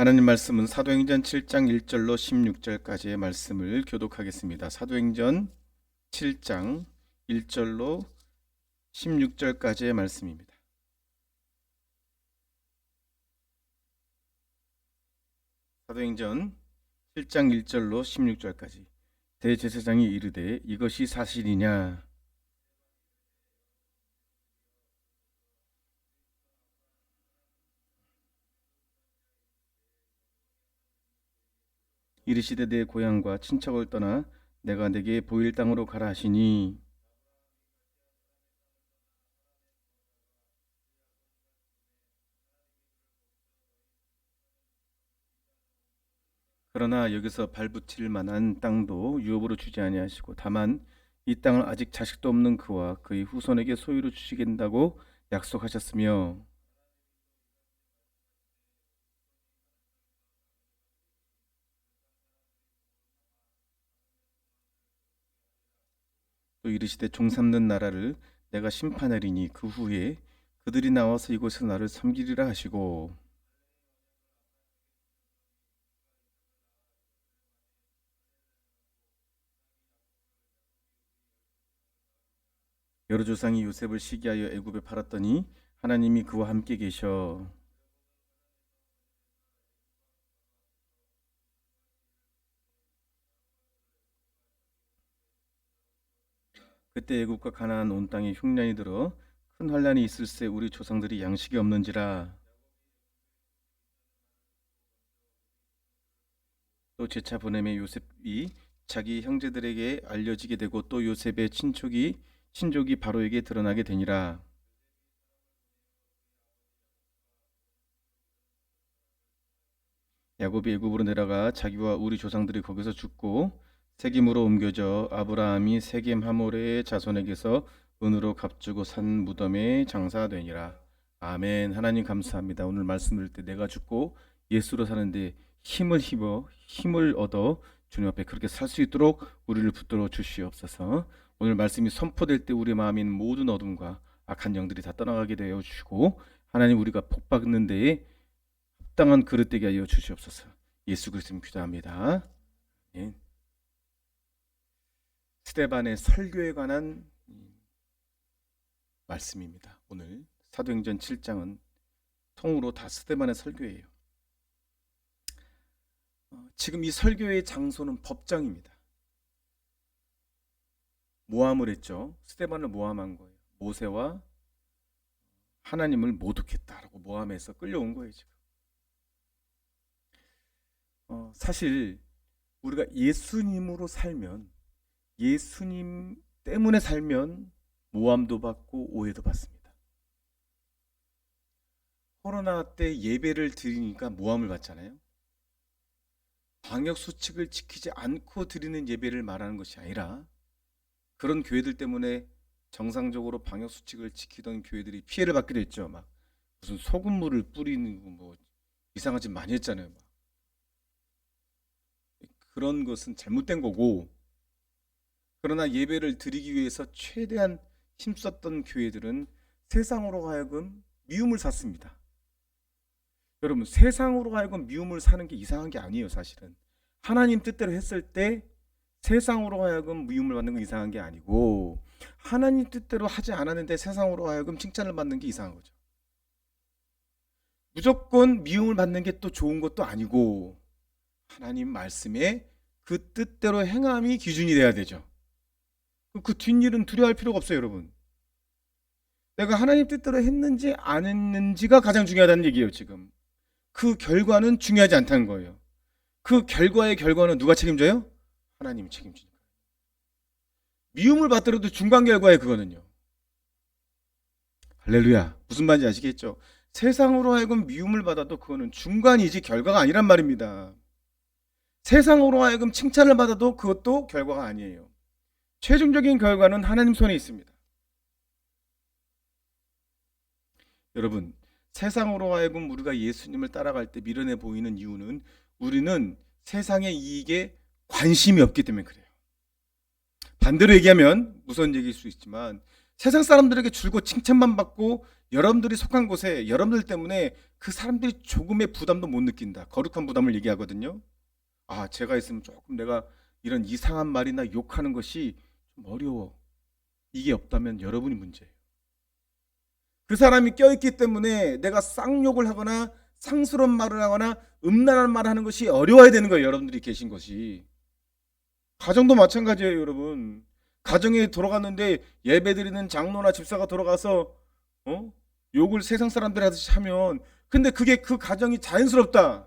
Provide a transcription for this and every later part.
하나님 말씀은 사도행전 7장 1절로 16절까지의 말씀을 교독하겠습니다. 사도행전 7장 1절로 16절까지의 말씀입니다. 사도행전 7장 1절로 16절까지 대제사장이 이르되 이것이 사실이냐 이르시되 내 고향과 친척을 떠나 내가 내게 보일 땅으로 가라 하시니. 그러나 여기서 발붙일 만한 땅도 유업으로 주지 아니하시고 다만 이 땅을 아직 자식도 없는 그와 그의 후손에게 소유로 주시겠다고 약속하셨으며 또 이르시되 종 삼는 나라를 내가 심판하리니 그 후에 그들이 나와서 이곳에서 나를 섬기리라 하시고. 여러 조상이 요셉을 시기하여 애굽에 팔았더니 하나님이 그와 함께 계셔 그때 애굽과 가나안 온 땅에 흉년이 들어 큰 환란이 있을새 우리 조상들이 양식이 없는지라. 또 제차 보냄에 요셉이 자기 형제들에게 알려지게 되고 또 요셉의 친족이 친족이 바로에게 드러나게 되니라. 야곱이 애굽으로 내려가 자기와 우리 조상들이 거기서 죽고 세겜으로 옮겨져 아브라함이 세겜 하모레의 자손에게서 은으로 값주고 산 무덤에 장사되니라. 아멘. 하나님 감사합니다. 오늘 말씀 드릴 때 내가 죽고 예수로 사는데 힘을 힘어 힘을 얻어 주님 앞에 그렇게 살 수 있도록 우리를 붙들어 주시옵소서. 오늘 말씀이 선포될 때 우리 있는 모든 어둠과 악한 영들이 다 떠나가게 되어 주시고 하나님 우리가 복받는 데에 합당한 그릇 되게 하여 주시옵소서. 예수 그리스도님 기도합니다. 예. 스테반의 설교에 관한 말씀입니다. 오늘 사도행전 7장은 통으로 다 스테반의 설교예요. 어, 지금 이 설교의 장소는 법정입니다. 모함을 했죠. 스테반을 모함한 거예요. 모세와 하나님을 모독했다라고 모함해서 끌려온 거예요. 지금. 어, 사실 우리가 예수님으로 살면 예수님 때문에 살면 모함도 받고 오해도 받습니다. 코로나 때 예배를 드리니까 모함을 받잖아요. 방역 수칙을 지키지 않고 드리는 예배를 말하는 것이 아니라 그런 교회들 때문에 정상적으로 방역 수칙을 지키던 교회들이 피해를 받기도 했죠. 막 무슨 소금물을 뿌리는 뭐 이상한 짓 많이 했잖아요. 막. 그런 것은 잘못된 거고 그러나 예배를 드리기 위해서 최대한 힘썼던 교회들은 세상으로 하여금 미움을 샀습니다. 여러분, 세상으로 하여금 미움을 사는 게 이상한 게 아니에요, 사실은. 하나님 뜻대로 했을 때 세상으로 하여금 미움을 받는 건 이상한 게 아니고 하나님 뜻대로 하지 않았는데 세상으로 하여금 칭찬을 받는 게 이상한 거죠. 무조건 미움을 받는 게 또 좋은 것도 아니고 하나님 말씀에 그 뜻대로 행함이 기준이 돼야 되죠. 그 뒷일은 두려워할 필요가 없어요, 여러분. 내가 하나님 뜻대로 했는지 안 했는지가 가장 중요하다는 얘기예요, 지금. 그 결과는 중요하지 않다는 거예요. 그 결과의 결과는 누가 책임져요? 하나님이 책임지니까. 미움을 받더라도 중간 결과에 그거는요. 할렐루야. 무슨 말인지 아시겠죠? 세상으로 하여금 미움을 받아도 그거는 중간이지 결과가 아니란 말입니다. 세상으로 하여금 칭찬을 받아도 그것도 결과가 아니에요. 최종적인 결과는 하나님 손에 있습니다. 여러분, 세상으로 하여금 우리가 예수님을 따라갈 때 미련해 보이는 이유는 우리는 세상의 이익에 관심이 없기 때문에 그래요. 반대로 얘기하면 무서운 얘기일 수 있지만 세상 사람들에게 줄곧 칭찬만 받고 여러분들이 속한 곳에 여러분들 때문에 그 사람들이 조금의 부담도 못 느낀다. 거룩한 부담을 얘기하거든요. 아, 제가 있으면 조금 내가 이런 이상한 말이나 욕하는 것이 좀 어려워. 이게 없다면 여러분이 문제예요. 그 사람이 껴있기 때문에 내가 쌍욕을 하거나 상스러운 말을 하거나 음란한 말을 하는 것이 어려워야 되는 거예요. 여러분들이 계신 것이. 가정도 마찬가지예요, 여러분. 가정에 돌아갔는데 예배 드리는 장로나 집사가 돌아가서 어? 욕을 세상 사람들이 하듯이 하면 근데 그게 그 가정이 자연스럽다.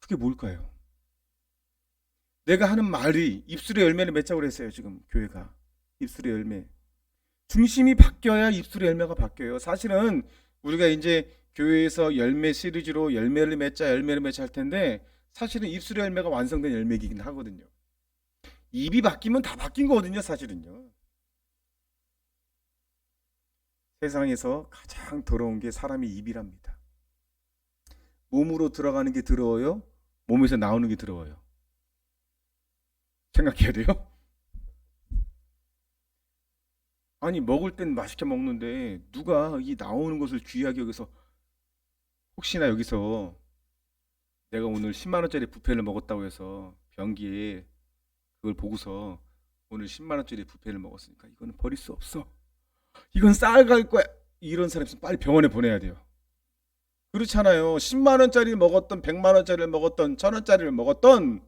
그게 뭘까요? 내가 하는 말이 입술의 열매를 맺자고 그랬어요, 지금 교회가. 입술의 열매. 중심이 바뀌어야 입술의 열매가 바뀌어요. 사실은 우리가 이제 교회에서 열매 시리즈로 열매를 맺자, 열매를 맺자 할 텐데 사실은 입술의 열매가 완성된 열매이긴 하거든요. 입이 바뀌면 다 바뀐 거거든요, 사실은요. 세상에서 가장 더러운 게 사람의 입이랍니다. 몸으로 들어가는 게 더러워요? 몸에서 나오는 게 더러워요. 생각해야 돼요. 아니 먹을 땐 맛있게 먹는데 누가 이 나오는 것을 귀하게 여기서 혹시나 여기서 내가 오늘 10만 원짜리 부페를 먹었다고 해서 변기에 그걸 보고서 오늘 10만 원짜리 부페를 먹었으니까 이거는 버릴 수 없어. 이건 쌓아갈 거야. 이런 사람 있으면 빨리 병원에 보내야 돼요. 그렇잖아요. 10만 원짜리 먹었던 100만 원짜리를 먹었던 1000 원짜리를 먹었던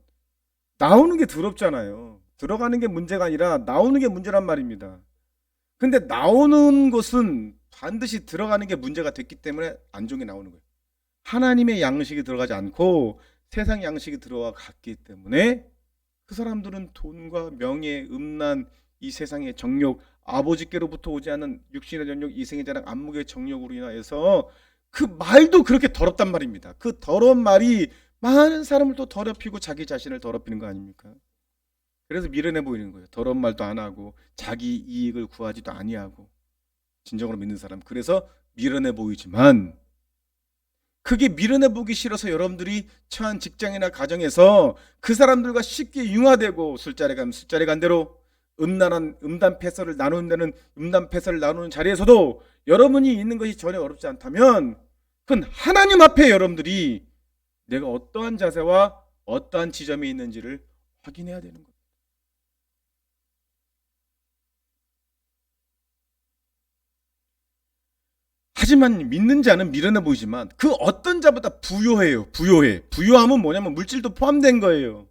나오는 게 더럽잖아요. 들어가는 게 문제가 아니라 나오는 게 문제란 말입니다. 근데 나오는 것은 반드시 들어가는 게 문제가 됐기 때문에 안 좋은 게 나오는 거예요. 하나님의 양식이 들어가지 않고 세상 양식이 들어와 갔기 때문에 그 사람들은 돈과 명예, 음란, 이 세상의 정욕, 아버지께로부터 오지 않은 육신의 정욕, 이생의 자랑, 안목의 정욕으로 인하여서 그 말도 그렇게 더럽단 말입니다. 그 더러운 말이 많은 사람을 또 더럽히고 자기 자신을 더럽히는 거 아닙니까? 그래서 미련해 보이는 거예요. 더러운 말도 안 하고 자기 이익을 구하지도 아니하고 진정으로 믿는 사람. 그래서 미련해 보이지만 그게 미련해 보기 싫어서 여러분들이 처한 직장이나 가정에서 그 사람들과 쉽게 융화되고 술자리 가면 술자리 간 대로 음란한 음담 패설을 나누는 데는 음담 패설을 나누는 자리에서도 여러분이 있는 것이 전혀 어렵지 않다면 그건 하나님 앞에 여러분들이 내가 어떠한 자세와 어떠한 지점에 있는지를 확인해야 되는 거예요. 하지만 믿는 자는 미련해 보이지만 그 어떤 자보다 부요해요. 부요해. 부요함은 뭐냐면 물질도 포함된 거예요.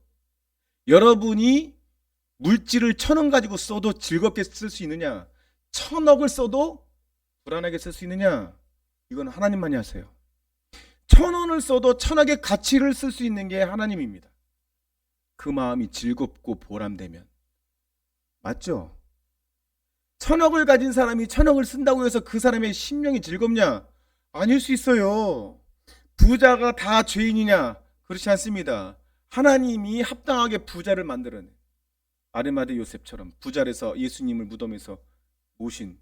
여러분이 물질을 천 원 가지고 써도 즐겁게 쓸 수 있느냐? 천억을 써도 불안하게 쓸 수 있느냐? 이건 하나님만이 하세요. 천 원을 써도 천억의 가치를 쓸 수 있는 게 하나님입니다. 그 마음이 즐겁고 보람되면. 맞죠? 천억을 가진 사람이 천억을 쓴다고 해서 그 사람의 심령이 즐겁냐? 아닐 수 있어요. 부자가 다 죄인이냐? 그렇지 않습니다. 하나님이 합당하게 부자를 만들어내. 아르마드 요셉처럼 부자에서 예수님을 무덤에서 모신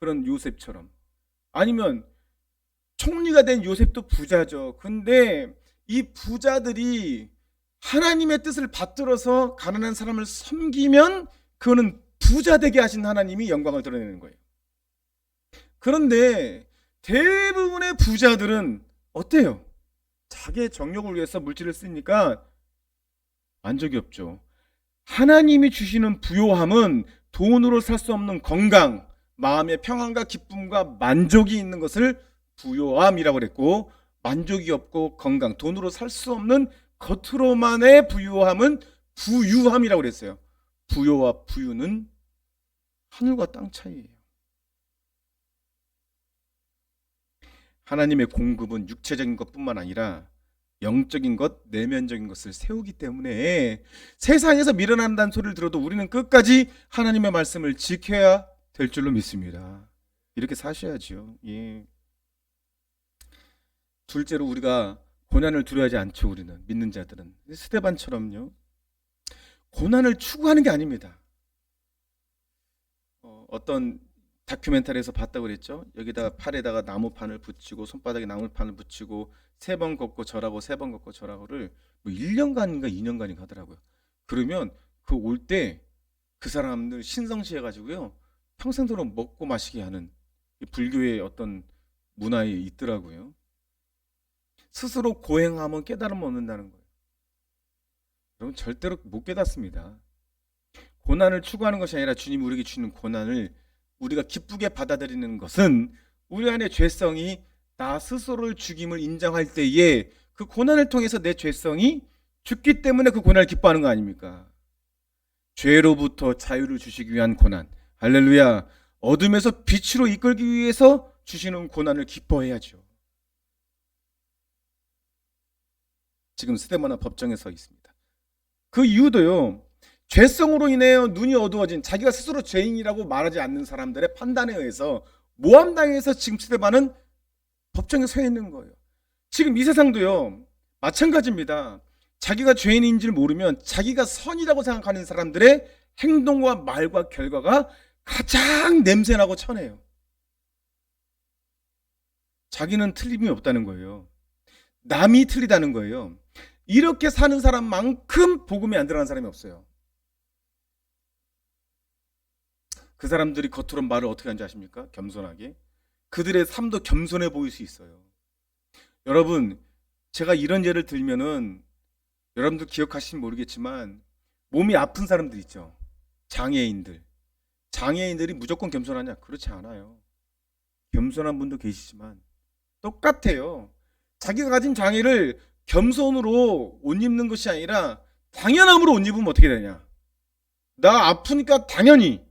그런 요셉처럼 아니면 총리가 된 요셉도 부자죠. 근데 이 부자들이 하나님의 뜻을 받들어서 가난한 사람을 섬기면 그거는 부자 되게 하신 하나님이 영광을 드러내는 거예요. 그런데 대부분의 부자들은 어때요? 자기의 정욕을 위해서 물질을 쓰니까 만족이 없죠. 하나님이 주시는 부요함은 돈으로 살 수 없는 건강, 마음의 평안과 기쁨과 만족이 있는 것을 부요함이라고 그랬고 만족이 없고 건강, 돈으로 살 수 없는 겉으로만의 부유함은 부유함이라고 그랬어요. 부요와 부유는 하늘과 땅 차이예요. 하나님의 공급은 육체적인 것뿐만 아니라 영적인 것, 내면적인 것을 세우기 때문에 세상에서 밀어난다는 소리를 들어도 우리는 끝까지 하나님의 말씀을 지켜야 될 줄로 믿습니다. 이렇게 사셔야지요. 예. 둘째로 우리가 고난을 두려워하지 않죠. 우리는 믿는 자들은 스테반처럼요. 고난을 추구하는 게 아닙니다. 어, 어떤 다큐멘터리에서 봤다고 그랬죠. 여기다가 팔에다가 나무판을 붙이고 손바닥에 나무판을 붙이고 세 번 걷고 절하고 세 번 걷고 절하고를 뭐 1년간인가 2년간인가 하더라고요. 그러면 그 올 때 그 사람들 신성시해 가지고요. 평생도록 먹고 마시게 하는 이 불교의 어떤 문화에 있더라고요. 스스로 고행하면 깨달음 얻는다는 거예요. 여러분 절대로 못 깨닫습니다. 고난을 추구하는 것이 아니라 주님이 우리에게 주는 고난을 우리가 기쁘게 받아들이는 것은 우리 안의 죄성이 나 스스로를 죽임을 인정할 때에 그 고난을 통해서 내 죄성이 죽기 때문에 그 고난을 기뻐하는 거 아닙니까? 죄로부터 자유를 주시기 위한 고난. 할렐루야. 어둠에서 빛으로 이끌기 위해서 주시는 고난을 기뻐해야죠. 지금 스데마나 법정에 서 있습니다. 그 이유도요. 죄성으로 인하여 눈이 어두워진 자기가 스스로 죄인이라고 말하지 않는 사람들의 판단에 의해서 모함당해서 지금 스데반은 법정에 서 있는 거예요. 지금 이 세상도요. 마찬가지입니다. 자기가 죄인인지를 모르면 자기가 선이라고 생각하는 사람들의 행동과 말과 결과가 가장 냄새나고 천해요. 자기는 틀림이 없다는 거예요. 남이 틀리다는 거예요. 이렇게 사는 사람만큼 복음이 안 들어가는 사람이 없어요. 그 사람들이 겉으로 말을 어떻게 하는지 아십니까? 겸손하게. 그들의 삶도 겸손해 보일 수 있어요. 여러분, 제가 이런 예를 들면은 여러분들 기억하시면 모르겠지만 몸이 아픈 사람들 있죠. 장애인들. 장애인들이 무조건 겸손하냐? 그렇지 않아요. 겸손한 분도 계시지만 똑같아요. 자기가 가진 장애를 겸손으로 옷 입는 것이 아니라 당연함으로 옷 입으면 어떻게 되냐? 나 아프니까 당연히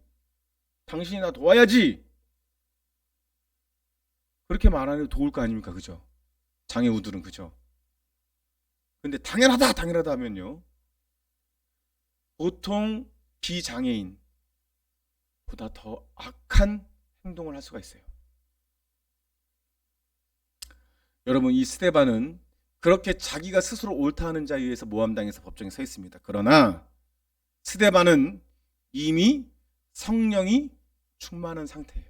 당신이 나 도와야지. 그렇게 말하는 도울 거 아닙니까? 그죠? 장애 우들은 그죠? 근데 당연하다, 당연하다 하면요. 보통 비장애인 보다 더 악한 행동을 할 수가 있어요. 여러분 이 스테반은 그렇게 자기가 스스로 옳다 하는 자에 의해서 모함당해서 법정에 서 있습니다. 그러나 스테반은 이미 성령이 충만한 상태예요.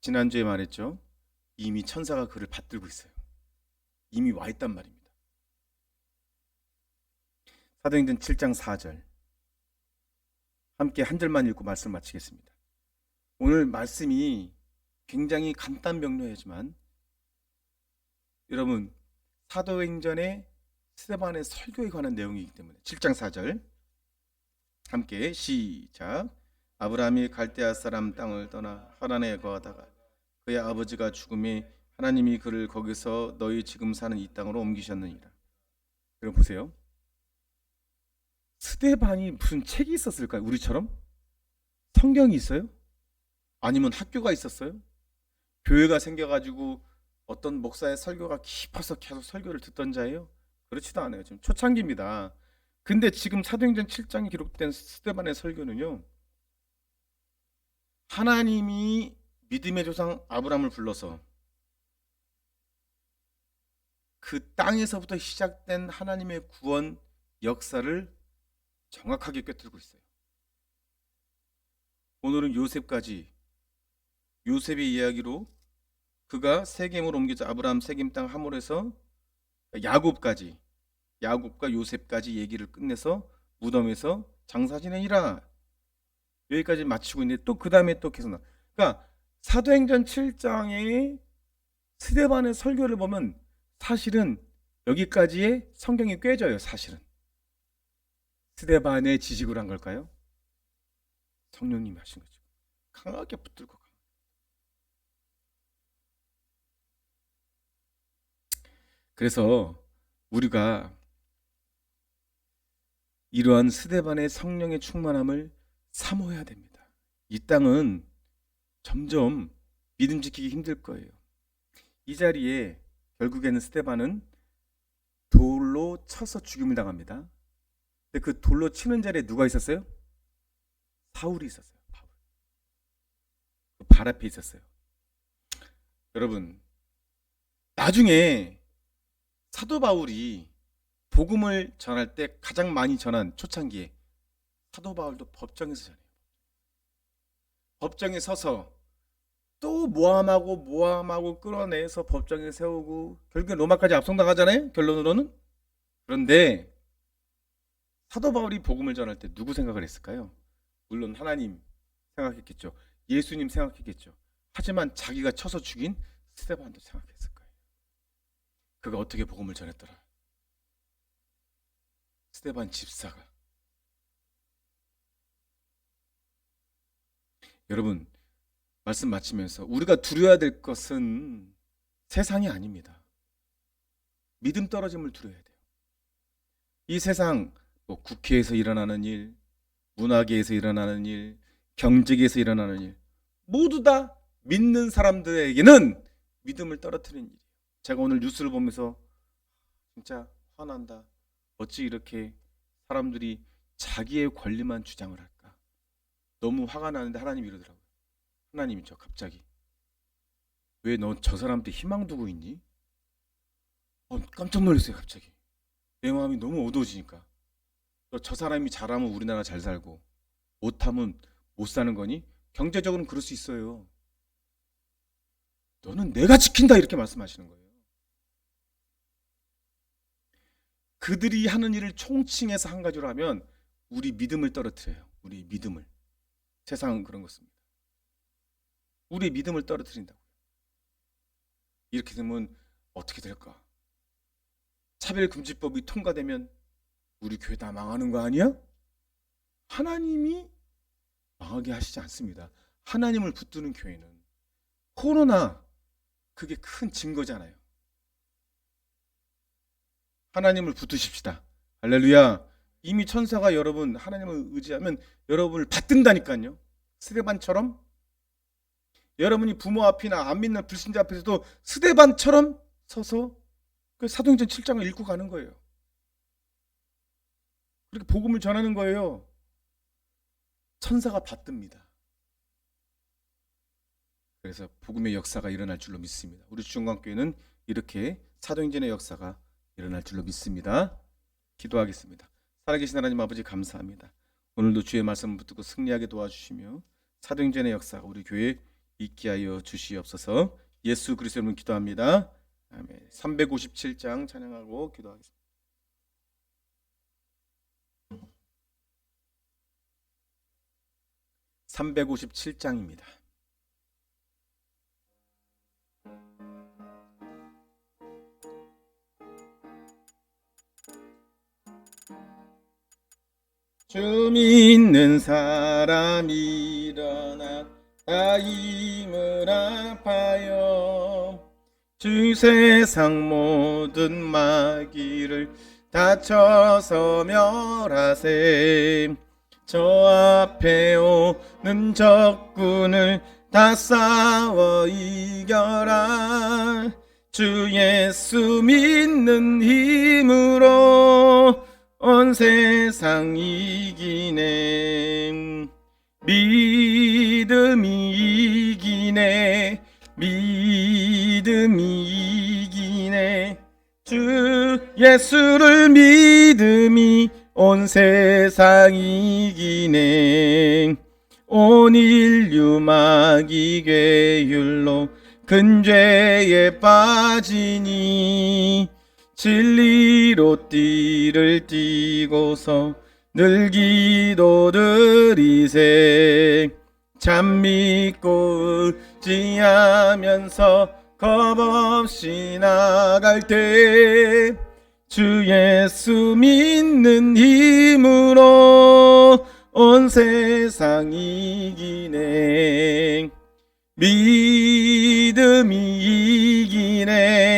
지난주에 말했죠. 이미 천사가 그를 받들고 있어요. 이미 와 있단 말입니다. 사도행전 7장 4절. 함께 한 절만 읽고 말씀 마치겠습니다. 오늘 말씀이 굉장히 간단 명료하지만 여러분 사도행전의 스테반의 설교에 관한 내용이기 때문에 7장 4절 함께 시작 아브라함이 갈대아 사람 땅을 떠나 하란에 거하다가 그의 아버지가 죽음에 하나님이 그를 거기서 너희 지금 사는 이 땅으로 옮기셨느니라. 여러분 보세요. 스테반이 무슨 책이 있었을까요? 우리처럼? 성경이 있어요? 아니면 학교가 있었어요? 교회가 생겨가지고 어떤 목사의 설교가 깊어서 계속 설교를 듣던 자예요? 그렇지도 않아요. 지금 초창기입니다. 근데 지금 사도행전 7장에 기록된 스테반의 설교는요. 하나님이 믿음의 조상 아브라함을 불러서 그 땅에서부터 시작된 하나님의 구원 역사를 정확하게 꿰뚫고 있어요. 오늘은 요셉까지 요셉의 이야기로 그가 세겜으로 옮겨져 아브라함 세겜 땅 하몰에서 야곱까지 야곱과 요셉까지 얘기를 끝내서 무덤에서 장사 지내니라 여기까지 마치고 있는데 또 그 다음에 또 계속 나. 그러니까 사도행전 7장의 스데반의 설교를 보면 사실은 여기까지의 성경이 꿰져요. 사실은 스데반의 지식을 한 걸까요? 성령님이 하신 거죠. 강하게 붙들고 가. 그래서 우리가 이러한 스데반의 성령의 충만함을 사모해야 됩니다. 이 땅은 점점 믿음 지키기 힘들 거예요. 이 자리에 결국에는 스테반은 돌로 쳐서 죽임을 당합니다. 근데 그 돌로 치는 자리에 누가 있었어요? 사울이 있었어요. 바울. 그발 앞에 있었어요. 여러분, 나중에 사도 바울이 복음을 전할 때 가장 많이 전한 초창기에 사도 바울도 법정에서 전해요. 법정에 서서 또 모함하고 모함하고 끌어내서 법정에 세우고 결국에 로마까지 압송당하잖아요. 결론으로는. 그런데 사도 바울이 복음을 전할 때 누구 생각을 했을까요? 물론 하나님 생각했겠죠. 예수님 생각했겠죠. 하지만 자기가 쳐서 죽인 스테반도 생각했을 거예요. 그가 어떻게 복음을 전했더라? 스테반 집사가 여러분 말씀 마치면서 우리가 두려워야 될 것은 세상이 아닙니다. 믿음 떨어짐을 두려워야 돼요. 이 세상 뭐 국회에서 일어나는 일, 문화계에서 일어나는 일, 경제계에서 일어나는 일 모두 다 믿는 사람들에게는 믿음을 떨어뜨리는 일이에요. 제가 오늘 뉴스를 보면서 진짜 화난다. 어찌 이렇게 사람들이 자기의 권리만 주장을 할까? 너무 화가 나는데 하나님이 이러더라고요. 하나님이 저 갑자기 왜 너 저 사람한테 희망 두고 있니? 어, 깜짝 놀랐어요 갑자기. 내 마음이 너무 어두워지니까. 너저 사람이 잘하면 우리나라 잘 살고 못하면 못 사는 거니? 경제적으로는 그럴 수 있어요. 너는 내가 지킨다 이렇게 말씀하시는 거예요. 그들이 하는 일을 총칭해서 한 가지로 하면 우리 믿음을 떨어뜨려요. 우리 믿음을. 세상은 그런 것입니다. 우리 믿음을 떨어뜨린다고요. 이렇게 되면 어떻게 될까? 차별금지법이 통과되면 우리 교회 다 망하는 거 아니야? 하나님이 망하게 하시지 않습니다. 하나님을 붙드는 교회는 코로나 그게 큰 증거잖아요. 하나님을 붙드십시다. 할렐루야. 이미 천사가 여러분 하나님을 의지하면 여러분을 받든다니까요. 스데반처럼 여러분이 부모 앞이나 안 믿는 불신자 앞에서도 스데반처럼 서서 그 사도행전 7장을 읽고 가는 거예요. 그렇게 복음을 전하는 거예요. 천사가 받듭니다. 그래서 복음의 역사가 일어날 줄로 믿습니다. 우리 중광교회는 이렇게 사도행전의 역사가 일어날 줄로 믿습니다. 기도하겠습니다. 살아계신 하나님 아버지 감사합니다. 오늘도 주의 말씀을 붙들고 승리하게 도와주시며 사도행전의 역사가 우리 교회에 있게 하여 주시옵소서. 예수 그리스도 이름으로 기도합니다. 아멘. 357장 찬양하고 기도하겠습니다. (357장입니다) 주 믿는 사람 일어나 다 힘을 아파요. 주 세상 모든 마귀를 다쳐서 멸하세. 저 앞에 오는 적군을 다 싸워 이겨라. 주 예수 믿는 힘으로 온 세상 이기네. 믿음이 이기네. 믿음이 이기네. 주 예수를 믿음이 온 세상 이기네. 온 인류 마귀 괴율로 큰 죄에 빠지니 진리로 띠를 띠고서 늘 기도드리세. 참 믿고 의지하면서 겁없이 나갈 때 주 예수 믿는 힘으로 온 세상 이기네. 믿음이 이기네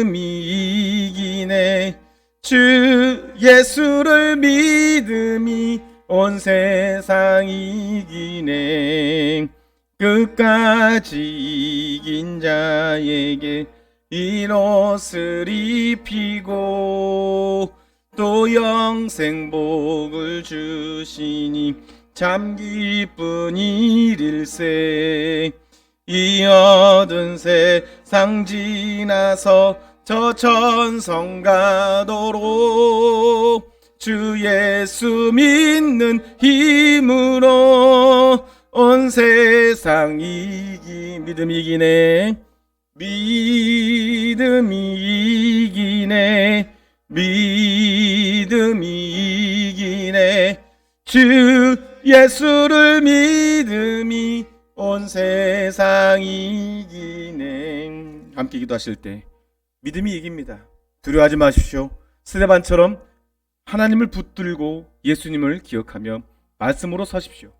믿음이 이기네. 주 예수를 믿음이 온 세상 이기네. 끝까지 이긴 자에게 이 옷을 입히고 또 영생복을 주시니 참 기쁜 일일세. 이 얻은 세상 지나서 저 천성 가도록 주 예수 믿는 힘으로 온 세상 이기 믿음 이기네. 믿음이 이기네. 믿음이 이기네. 주 예수를 믿음이 온 세상 이기네. 함께 기도하실 때 믿음이 이깁니다. 두려워하지 마십시오. 스테반처럼 하나님을 붙들고 예수님을 기억하며 말씀으로 서십시오.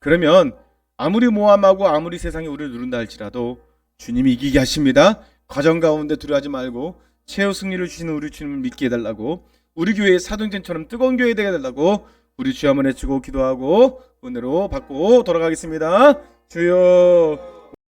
그러면 아무리 모함하고 아무리 세상이 우리를 누른다 할지라도 주님이 이기게 하십니다. 과정 가운데 두려워하지 말고 최후 승리를 주시는 우리 주님을 믿게 해달라고 우리 교회의 사도행전처럼 뜨거운 교회 되게 해달라고 우리 주여 한번 해주고 기도하고 은혜로 받고 돌아가겠습니다. 주여